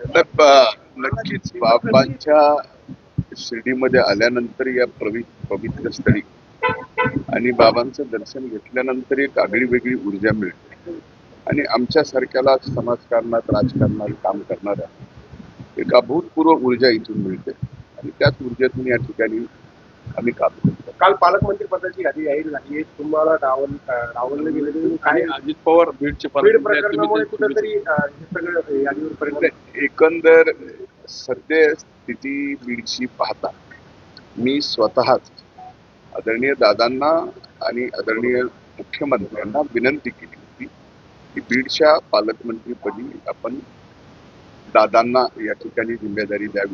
नक्कीच बाबांच्या शिर्डीमध्ये आल्यानंतर या पवित्र स्थळी आणि बाबांचं दर्शन घेतल्यानंतर एक आगळी वेगळी ऊर्जा मिळते. आणि आमच्या सारख्याला समाजकारणात राजकारणात काम करणाऱ्या एक अभूतपूर्व ऊर्जा इथून मिळते. आणि त्याच ऊर्जेतून या ठिकाणी आम्ही काम करतो. काल पालकमंत्री पदाची यादी जाहीर झाली आहे. तुम्हाला डावल डावललं गेलं तुम्ही काय? आणि अजित पवार बीडचे बीड पालकमंत्री आहेत. प्रकरणामुळे तुम्ही- कुठेतरी हे सगळं यादीवर परिणाम एकंदर सध्या स्थिती बीडची पाहता मी स्वतःच आदरणीय दादांना आणि आदरणीय मुख्यमंत्र्यांना विनंती केली होती की बीडच्या पालकमंत्रीपदी आपण दादांना या ठिकाणी जिम्मेदारी द्यावी.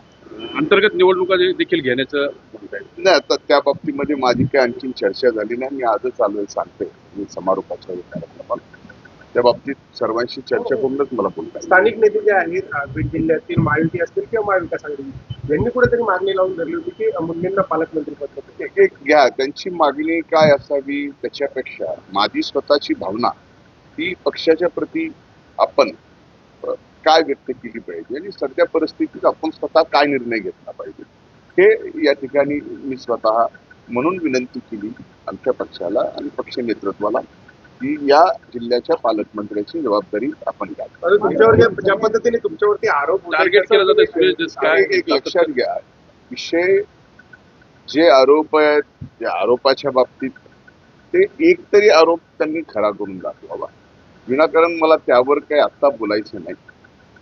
अंतर्गत निवडणुका देखील घेण्याचं म्हणत आहे नाही आता त्या बाबतीमध्ये माझी काही आणखी चर्चा झाली नाही मी आजच आलोय सांगते मी समारोपाच्या कार्यक्रमाला त्या बाबतीत सर्वांशी चर्चा करूनच मला बोलता येईल. स्थानिक नेते जे आहेत अं, बीड जिल्ह्यातील महायुती असतील किंवा महाविकास आघाडी यांनी कुठेतरी मागणी लावून धरली होती की मुंडेंना पालकमंत्री पद. एक एक घ्या त्यांची मागणी काय असावी त्याच्यापेक्षा माझी स्वतःची भावना ही पक्षाच्या प्रती आपण अ, काय व्यक्त केली पाहिजे आणि सध्या परिस्थितीत आपण स्वतः काय निर्णय घेतला पाहिजे? हे या ठिकाणी मी स्वतः म्हणून विनंती केली आमच्या पक्षाला आणि पक्ष नेतृत्वाला की या जिल्ह्याच्या पालकमंत्र्याची जबाबदारी आपण ज्या पद्धतीने तुमच्यावरती आरोप एक लक्षात घ्या विषय जे आरोप आहेत त्या आरोपाच्या बाबतीत ते एक तरी आरोप त्यांनी खरा करून दाखवावा. विनाकारण मला त्यावर काही आत्ता बोलायचं नाही.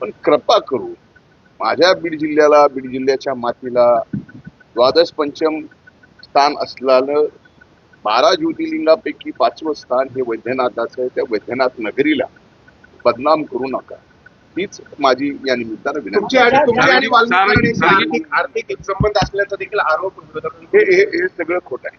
पण कृपा करू. माझ्या बीड जिल्ह्याला बीड जिल्ह्याच्या मातीला द्वादश पंचम स्थान असलेलं बारा ज्योतिर्लिंगापैकी पाचवं स्थान हे वैद्यनाथाचं आहे. त्या वैद्यनाथ नगरीला बदनाम करू नका. हीच माझी या निमित्तानं विनंती. आर्थिक संबंध असल्याचा देखील आरोप हे हे हे सगळं खोटं आहे.